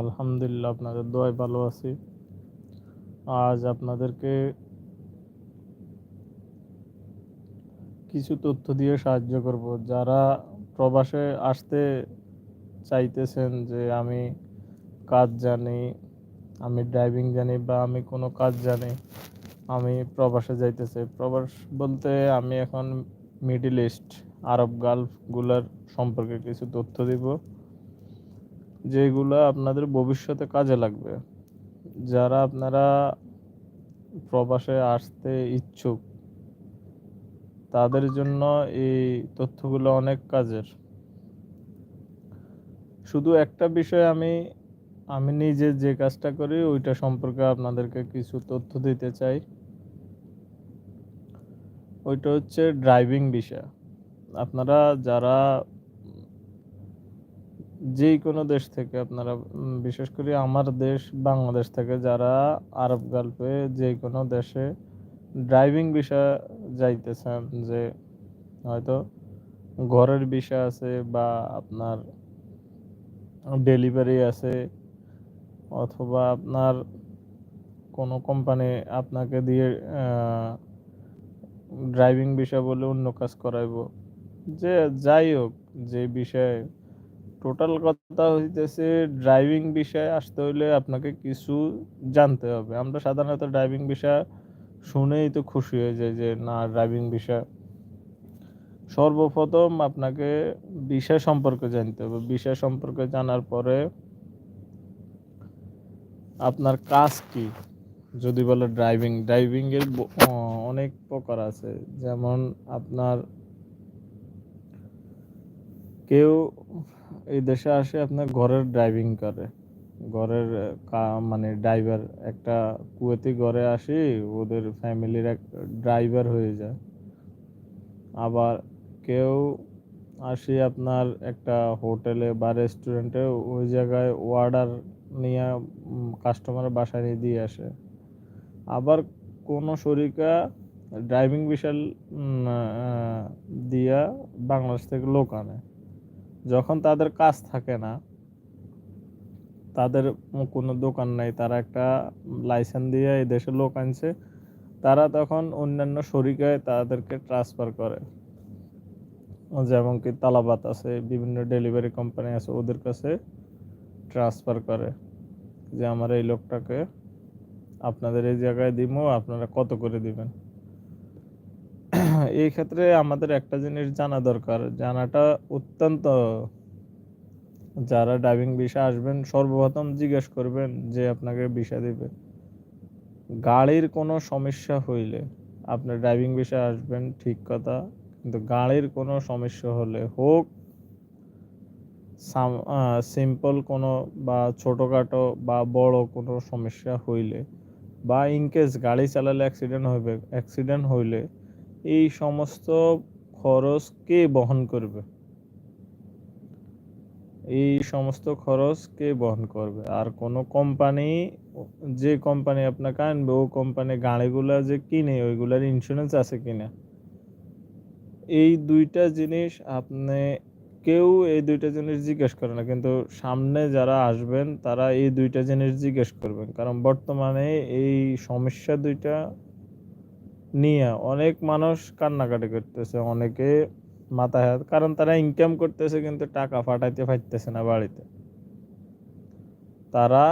আলহামদুলিল্লাহ আপনাদের দোয়ায় ভালো আছি। আজ আপনাদেরকে কিছু তথ্য দিয়ে সাহায্য করব। যারা প্রবাসে আসতে চাইতেছেন যে আমি কাজ জানি, আমি ড্রাইভিং জানি বা আমি কোনো কাজ জানি, আমি প্রবাসে যাইতে চাই প্রবাস বলতে আমি এখন মিডিল ইস্ট, আরব গালফগুলোর সম্পর্কে কিছু তথ্য দিব। যেগুলো আপনাদের ভবিষ্যতে কাজে লাগবে। যারা আপনারা প্রবাসে আসতে ইচ্ছুক, তাদের জন্য এই তথ্যগুলো অনেক কাজের। শুধু একটা বিষয় আমি আমি নিজে যে কাজটা করি, ওইটা সম্পর্কে আপনাদেরকে কিছু তথ্য দিতে চাই। ওইটা হচ্ছে ড্রাইভিং বিষয়। আপনারা যারা যেই কোনো দেশ থেকে আপনারা বিশেষ করে আমার দেশ বাংলাদেশ থেকে যারা আরব গালফে যে কোনো দেশে ড্রাইভিং বিষয় যাইতেছেন, যে হয়তো ঘরের বিষয় আছে বা আপনার ডেলিভারি আছে অথবা আপনার কোনো কোম্পানি আপনাকে দিয়ে ড্রাইভিং বিষয় বলে অন্য কাজ করাইবো, যে যাই হোক, যে বিষয়ে টোটাল কথা হইতেছে ড্রাইভিং বিষয়ে আসতে হলে আপনাকে কিছু জানতে হবে। আমরা সাধারণত ড্রাইভিং বিষয় শুনেই তো খুশি হয়ে যাই যে, না ড্রাইভিং বিষয় সর্বপ্রথম আপনাকে বিষয় সম্পর্কে জানতে হবে। বিষয় সম্পর্কে জানার পরে আপনার কাজ কি? যদি বলে ড্রাইভিং ড্রাইভিং এর অনেক প্রকার আছে। যেমন আপনার কেউ এই দেশে আসে আপনার ঘরের ড্রাইভিং করে। ঘরের মানে ড্রাইভার একটা কুয়েতি ঘরে আসি, ওদের ফ্যামিলির এক ড্রাইভার হয়ে যায়। আবার কেউ আসি আপনার একটা হোটেলে বা রেস্টুরেন্টে ওই জায়গায় অর্ডার নিয়ে কাস্টমারের বাসায় নিয়ে দিয়ে আসে। আবার কোনো শরিকা ড্রাইভিং বিশাল দিয়া বাংলাদেশ থেকে লোক আনে। যখন তাদের কাজ থাকে না, তাদের কোনো দোকান নাই, তারা একটা লাইসেন্স দিয়ে এই দেশে লোক আনছে, তারা তখন অন্যান্য শরিকায় তাদেরকে ট্রান্সফার করে। যেমন কি তালাবাত আছে, বিভিন্ন ডেলিভারি কোম্পানি আছে, ওদের কাছে ট্রান্সফার করে যে, আমার এই লোকটাকে আপনাদের এই জায়গায় দিব, আপনারা কত করে দিবেন? এই ক্ষেত্রে আমাদের একটা জিনিস জানা দরকার। জানাটা অত্যন্ত, যারা ড্রাইভিং বিষয় আসবেন সর্বপ্রথম জিজ্ঞেস করবেন যে আপনাকে বিষয় দিবে। গাড়ির কোনো সমস্যা হইলে আপনি ড্রাইভিং বিষয়ে আসবেন, ঠিক কথা। কিন্তু গাড়ির কোনো সমস্যা হলে হোক সিম্পল কোনো বা ছোটোখাটো বা বড় কোনো সমস্যা হইলে বা ইনকেস গাড়ি চালালে অ্যাক্সিডেন্ট হইবে অ্যাক্সিডেন্ট হইলে এই সমস্ত খরচ কে বহন করবে। এই সমস্ত খরচ কে বহন করবে। আর কোনো কোম্পানি যে কোম্পানি আপনাকে আনবে, ও কোম্পানি গাড়িগুলা যে কিনে, ওইগুলার ইন্স্যুরেন্স আছে কিনা? এই দুইটা জিনিস আপনি, কেউ এই দুইটা জিনিস জিজ্ঞেস করে না। কিন্তু সামনে যারা আসবেন, তারা এই দুইটা জিনিস জিজ্ঞেস করবেন। কারণ বর্তমানে এই সমস্যা দুইটা নিয়ে অনেক মানুষ কান্নাকাটি করতেছে, অনেকে মাথায় হাত, কারণ তারা ইনকাম করতেছে কিন্তু টাকা ফাটাইতে পারতেছে না বাড়িতে। তারা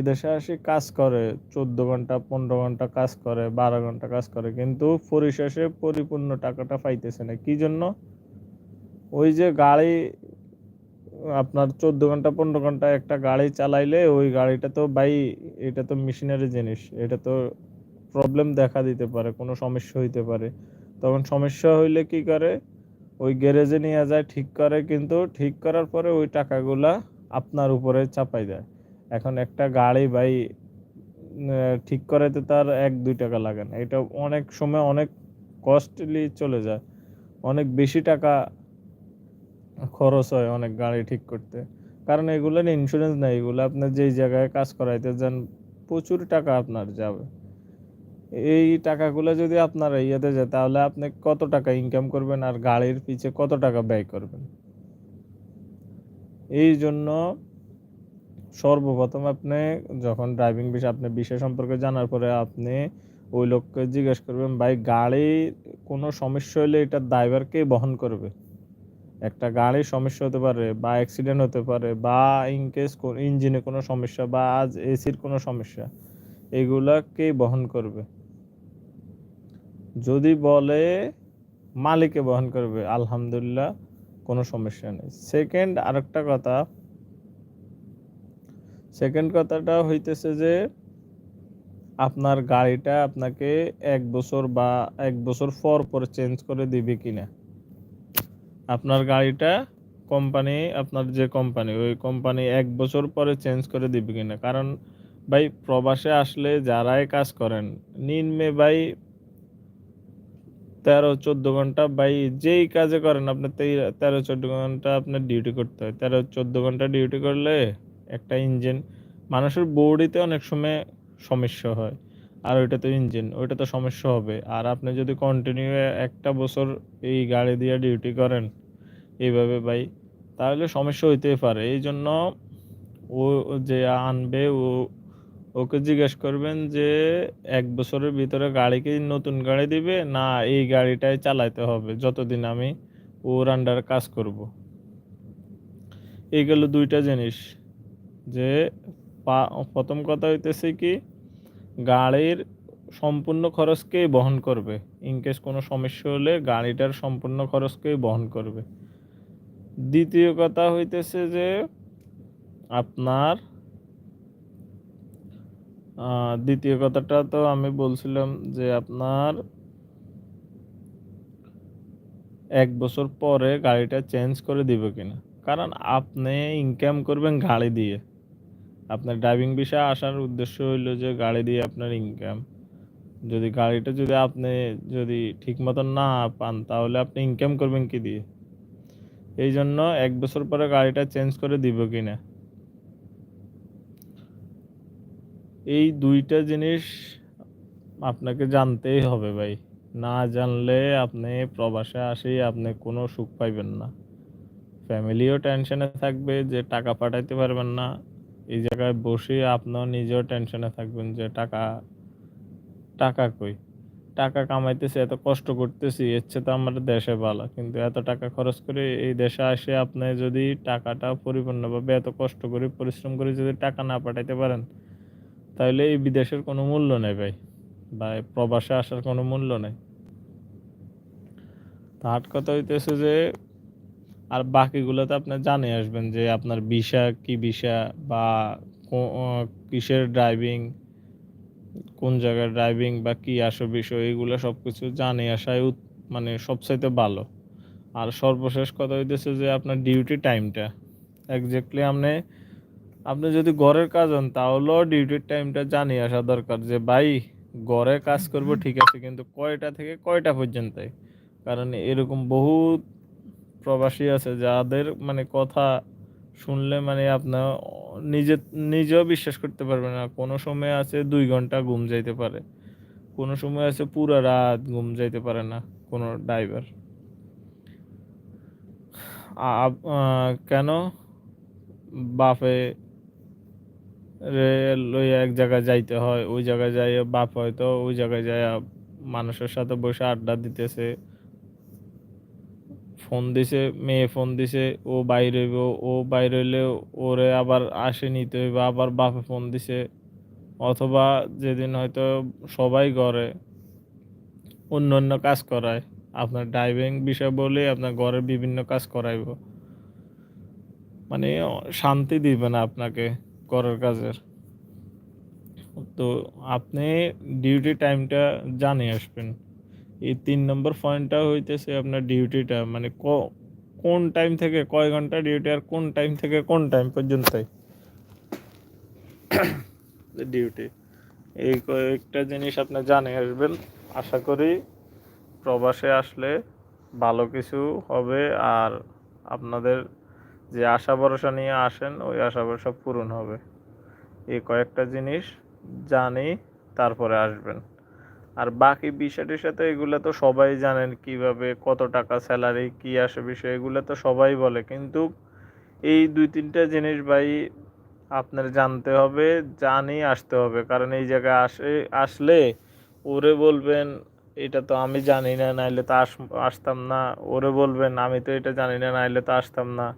এদেশে আসে কাজ করে, চোদ্দ ঘণ্টা, পনেরো ঘণ্টা কাজ করে, বারো ঘণ্টা কাজ করে, কিন্তু পরিশেষে পরিপূর্ণ টাকাটা পাইতেছে না। কি জন্য? ওই যে গাড়ি, আপনার চোদ্দ ঘণ্টা, পনেরো ঘণ্টা একটা গাড়ি চালাইলে ওই গাড়িটা তো বাই এটা তো মেশিনারি জিনিস, এটা তো প্রবলেম দেখা দিতে পারে, কোনো সমস্যা হইতে পারে। তখন সমস্যা হইলে কি করে? ওই গ্যারেজে নিয়ে যায়, ঠিক করে, কিন্তু ঠিক করার পরে ওই টাকাগুলা আপনার উপরে চাপাই দেয়। এখন একটা গাড়ি ভাই ঠিক করাইতে তার এক, দুই টাকা লাগে না। এটা অনেক সময় অনেক কস্টলি চলে যায়। অনেক বেশি টাকা খরচ হয় অনেক গাড়ি ঠিক করতে। কারণ এগুলোর ইন্স্যুরেন্স নেই, এগুলো আপনার যেই জায়গায় কাজ করাইতে যান, প্রচুর টাকা আপনার যাবে। এই টাকাগুলো যদি আপনার ইয়েতে যায়, তাহলে আপনি কত টাকা ইনকাম করবেন আর গাড়ির পিছে কত টাকা ব্যয় করবেন? এই জন্য সর্বপ্রথম আপনি যখন ড্রাইভিং বিষয় আপনি বিষয় সম্পর্কে জানার পরে আপনি ওই লোককে জিজ্ঞেস করবেন, ভাই গাড়ির কোনো সমস্যা হলে এটা ড্রাইভারকেই বহন করবে? একটা গাড়ির সমস্যা হতে পারে বা অ্যাক্সিডেন্ট হতে পারে বা ইনকেস ইঞ্জিনে কোনো সমস্যা বা আজ এসির কোনো সমস্যা এগুলা কে বহন করবে। যদি বলে মালিকে বহন করবে, আলহামদুলিল্লাহ, কোনো সমস্যা নেই। সেকেন্ড আরেকটা কথা সেকেন্ড কথাটা হইতেছে যে, আপনার গাড়িটা আপনাকে এক বছর বা এক বছর পর পর চেঞ্জ করে দিবে কিনা। আপনার গাড়িটা কোম্পানি আপনার যে কোম্পানি ওই কোম্পানি এক বছর পরে চেঞ্জ করে দিবে কিনা। কারণ ভাই, প্রবাসে আসলে যারাই কাজ করেন, নিম্নে ভাই তেরো, চোদ্দ ঘণ্টা। ভাই, যেই কাজে করেন আপনার তেরো, চোদ্দ ঘণ্টা আপনার ডিউটি করতে হয়। তেরো, চোদ্দ ঘণ্টা ডিউটি করলে একটা ইঞ্জিন মানুষের বডিতে অনেক সময় সমস্যা হয়। আর ওইটা তো ইঞ্জিন ওইটা তো সমস্যা হবে। আর আপনি যদি কন্টিনিউ একটা বছর এই গাড়ি দিয়ে ডিউটি করেন, এইভাবে ভাই, তাহলে সমস্যা হইতেই পারে। এই জন্য ও যে আনবে, ও ওকে জিজ্ঞেস করবেন যে, এক বছরের ভিতরে গাড়ি কি নতুন গাড়ি দিবে? না, এই গাড়িটাই চালাইতে হবে, যতদিন আমি ওর আন্ডার কাজ করব। এই গেল দুইটা জিনিস। যে প্রথম কথা হইতেছে কি, গাড়ির সম্পূর্ণ খরচকেই বহন করবে। ইনকেস কোনো সমস্যা হলে গাড়িটার সম্পূর্ণ খরচকেই বহন করবে। দ্বিতীয় কথা হইতেছে যে, আপনার দ্বিতীয় কথাটা তো আমি বলছিলাম যে আপনার এক বছর পরে গাড়িটা চেঞ্জ করে দিবে কিনা। কারণ আপনি ইনকাম করবেন গাড়ি দিয়ে। আপনার ড্রাইভিং বিষয়ে আসার উদ্দেশ্য হইল যে গাড়ি দিয়ে আপনার ইনকাম যদি গাড়িটা যদি আপনি যদি ঠিক মতন না পান, তাহলে আপনি ইনকাম করবেন কি দিয়ে? এই জন্য এক বছর পরে গাড়িটা চেঞ্জ করে দিব কিনা। এই দুইটা জিনিস আপনাকে জানতেই হবে ভাই। না জানলে আপনি প্রবাসে আসেই আপনি কোনো সুখ পাইবেন না। ফ্যামিলিও টেনশনে থাকবে যে টাকা পাঠাইতে পারবেন না। এই জায়গায় বসে আপনিও নিজেও টেনশনে থাকবেন যে টাকা টাকা কই? টাকা কামাইতেছি, এত কষ্ট করতেছি চেয়ে তো আমার দেশে ভালো। কিন্তু এত টাকা খরচ করে এই দেশে আসে আপনি যদি টাকাটা পরিপূর্ণভাবে এত কষ্ট করে পরিশ্রম করে যদি টাকা না পাঠাইতে পারেন তাহলে এই বিদেশের কোনো মূল্য নেই ভাই, বা প্রবাসে আসার কোনো মূল্য নেই। হাট কথা হইতেছে যে, আর বাকিগুলো তো আপনি জানে আসবেন যে আপনার ভিসা কি ভিসা বা কিসের ড্রাইভিং কোন জায়গার ড্রাইভিং বা কি আসো বিষয়, এগুলো সব কিছু জানে আসাই মানে সবচাইতে ভালো। আর সর্বশেষ কথা হইতেছে যে আপনার ডিউটি টাইমটা একজাক্টলি আপনি আপনি যদি ঘরের কাজ হন তাহলেও ডিউটির টাইমটা জানিয়ে আসা দরকার যে ভাই ঘরে কাজ করব ঠিক আছে কিন্তু কয়টা থেকে কয়টা পর্যন্ত কারণ এরকম বহুত প্রবাসী আছে যাদের মানে কথা শুনলে মানে আপনার নিজে নিজেও বিশ্বাস করতে পারবে না। কোনো সময় আছে দুই ঘণ্টা ঘুম যাইতে পারে কোনো সময় আছে পুরো রাত ঘুম যাইতে পারে না কোনো ড্রাইভার কেন? বাপে লইয়া এক জায়গায় যাইতে হয়, ওই জায়গায় যাই বাপ হয়তো ওই জায়গায় যায় মানুষের সাথে বসে আড্ডা দিতেছে। ফোন দিছে, মেয়ে ফোন দিছে, ও বাইরে হইব, ও বাইরে হইলে ওরে আবার আসে নিতে হইব, আবার বাপে ফোন দিছে। অথবা যেদিন হয়তো সবাই করে অন্য অন্য কাজ করায়, আপনার ড্রাইভিং বিষয় বলে আপনার ঘরের বিভিন্ন কাজ করাইব। মানে শান্তি দিবে না আপনাকে। করার কাজের। তো আপনি ডিউটি টাইমটা জানে আসবেন। এই তিন নম্বর পয়েন্টটা হইতেছে আপনার ডিউটিটা মানে ক, কোন টাইম থেকে কয় ঘণ্টা ডিউটি আর কোন টাইম থেকে কোন টাইম পর্যন্ত ডিউটি এই কয়েকটা জিনিস আপনি জানে আসবেন। আশা করি প্রবাসে আসলে ভালো কিছু হবে আর আপনাদের যে আশা ভরসা নিয়ে আসেন, ওই আশা ভরসা পূরণ হবে। এই কয়েকটা জিনিস জানি, তারপরে আসবেন। আর বাকি বিষয়টির সাথে এগুলো তো সবাই জানেন কীভাবে, কত টাকা স্যালারি কি আসে বিষয়, এগুলো তো সবাই বলে। কিন্তু এই দুই তিনটা জিনিস ভাই আপনার জানতে হবে, জানি আসতে হবে। কারণ এই জায়গায় আসে, আসলে ওরে বলবেন, এটা তো আমি জানি না, নাইলে তো আস, আসতাম না। ওরে বলবেন, আমি তো এটা জানি না, নাইলে তো আসতাম না।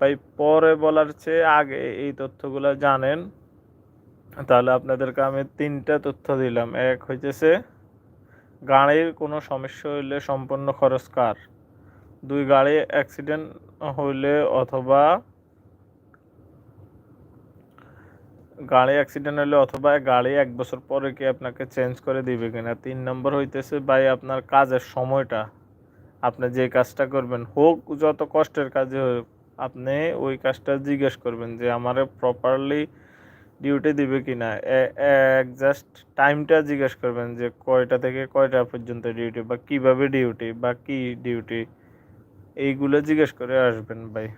ভাই, পরে বলার চেয়ে আগে এই তথ্যগুলো জানেন। তাহলে আপনাদেরকে আমি তিনটা তথ্য দিলাম। এক হইতেছে, গাড়ির কোনো সমস্যা হইলে সম্পূর্ণ খরচ কার? দুই, গাড়ি অ্যাক্সিডেন্ট হইলে অথবা গাড়ি অ্যাক্সিডেন্ট হলে অথবা গাড়ি এক বছর পরে কি আপনাকে চেঞ্জ করে দিবে কিনা? তিন নম্বর হইতেছে, ভাই, আপনার কাজের সময়টা। আপনি যে কাজটা করবেন, হোক যত কষ্টের কাজে হোক আপনি ওই কাজটা জিজ্ঞেস করবেন যে আমারে প্রপারলি ডিউটি দিবে কি না জাস্ট টাইমটা জিজ্ঞেস করবেন যে কয়টা থেকে কয়টা পর্যন্ত ডিউটি বা কীভাবে ডিউটি বা কি ডিউটি এইগুলো জিজ্ঞেস করে আসবেন ভাই।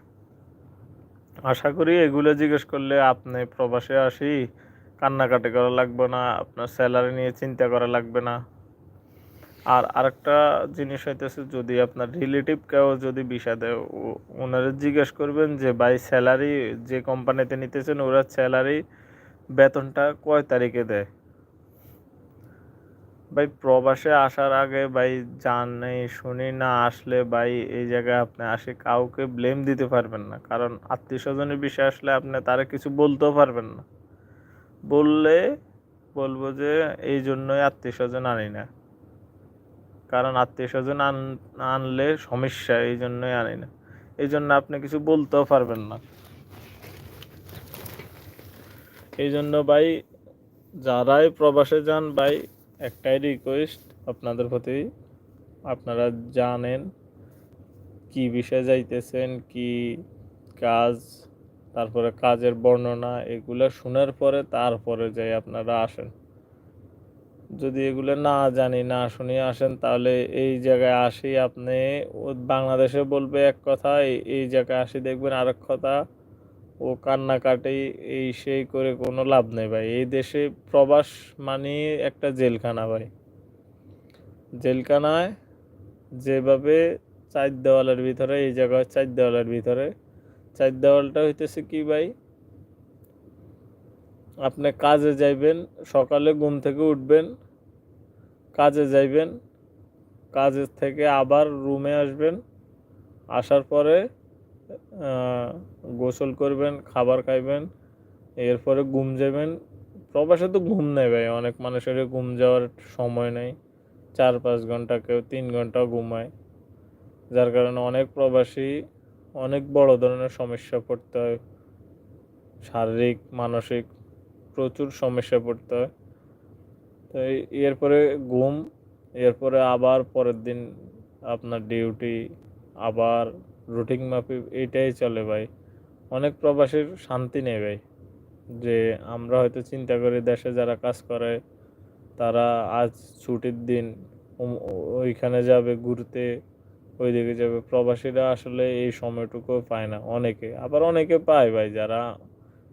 আশা করি এগুলো জিজ্ঞেস করলে আপনি প্রবাসে আসি, কান্নাকাটি করা লাগবে না, আপনার স্যালারি নিয়ে চিন্তা করা লাগবে না। আর আরেকটা জিনিস হইতেছে, যদি আপনার রিলেটিভ কেউ যদি বিষা দেয় ওনারা জিজ্ঞেস করবেন যে, ভাই স্যালারি যে কোম্পানিতে নিতেছেন, ওরা স্যালারি বেতনটা কয় তারিখে দেয়? ভাই, প্রবাসে আসার আগে, ভাই, জানি, শুনি, না আসলে, ভাই, এই জায়গায় আপনি আসে কাউকে ব্লেম দিতে পারবেন না। কারণ আত্মীয় স্বজনের বিষয়ে আসলে আপনি তারা কিছু বলতেও পারবেন না। বললে বলব যে, এই জন্যই আত্মীয় স্বজন আনি না। কারণ আত্মীয় স্বজন আন, আনলে সমস্যা, এই জন্যই আনি না। এই জন্য আপনি কিছু বলতেও পারবেন না। এই জন্য ভাই, যারাই প্রবাসে যান ভাই, একটাই রিকোয়েস্ট আপনাদের প্রতি আপনারা জানেন কি বিষয়ে যাইতেছেন, কি কাজ, তারপরে কাজের বর্ণনা, এগুলো শোনার পরে তারপরে যাই আপনারা আসেন। যদি এগুলো না জানি, না শুনি আসেন, তাহলে এই জায়গায় আসি আপনি। বাংলাদেশে বলবে এক কথা এই জায়গায় আসি দেখবেন আরেক কথা, ও কান্নাকাটি, এই সেই করে কোনো লাভ নেই ভাই। এই দেশে প্রবাস মানে একটা জেলখানা ভাই। জেলখানায় যেভাবে চার দেওয়ালের ভিতরে, এই জায়গায় চার দেওয়ালের ভিতরে, চার দেওয়ালটা হইতেছে কি ভাই? আপনি কাজে যাইবেন, সকালে ঘুম থেকে উঠবেন, কাজে যাইবেন কাজের থেকে আবার রুমে আসবেন, আসার পরে গোসল করবেন, খাবার খাইবেন, এরপরে ঘুম যাবেন। প্রবাসে তো ঘুম নেই ভাই, অনেক মানুষের ঘুম যাওয়ার সময় নেই। চার পাঁচ ঘণ্টা কেউ তিন ঘন্টাও ঘুমায়। যার কারণে অনেক প্রবাসী অনেক বড় ধরনের সমস্যা পড়তে হয়। শারীরিক, মানসিক প্রচুর সমস্যা পড়তে হয়। তো এরপরে ঘুম, এরপরে আবার পরের দিন আপনার ডিউটি আবার রুটিন মাফি এইটাই চলে ভাই। অনেক প্রবাসীর শান্তি নেই ভাই, যে আমরা হয়তো চিন্তা করি দেশে যারা কাজ করে, তারা আজ ছুটির দিন ওইখানে যাবে ঘুরতে, ওইদিকে যাবে। প্রবাসীরা আসলে এই সময়টুকু পায় না, অনেকে। আবার অনেকে পায় ভাই, যারা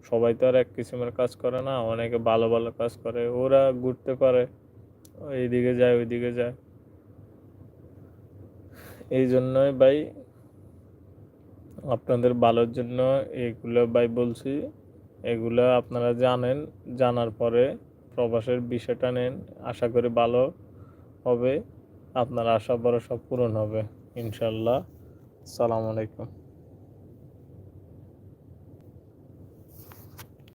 সবাই তো আর এক কিসিমের কাজ করে না, অনেকে ভালো ভালো কাজ করে, ওরা ঘুরতে পারে, এইদিকে যায়, ওইদিকে যায়। এই জন্যই ভাই, আপনাদের ভালোর জন্য এগুলো ভাই বলছি, এগুলো আপনারা জানেন, জানার পরে প্রবাসের বিষয়টা নেন, আশা করি ভালো হবে, আপনার আশা ভরসা পূরণ হবে, ইনশাল্লাহ। সালাম আলাইকুম।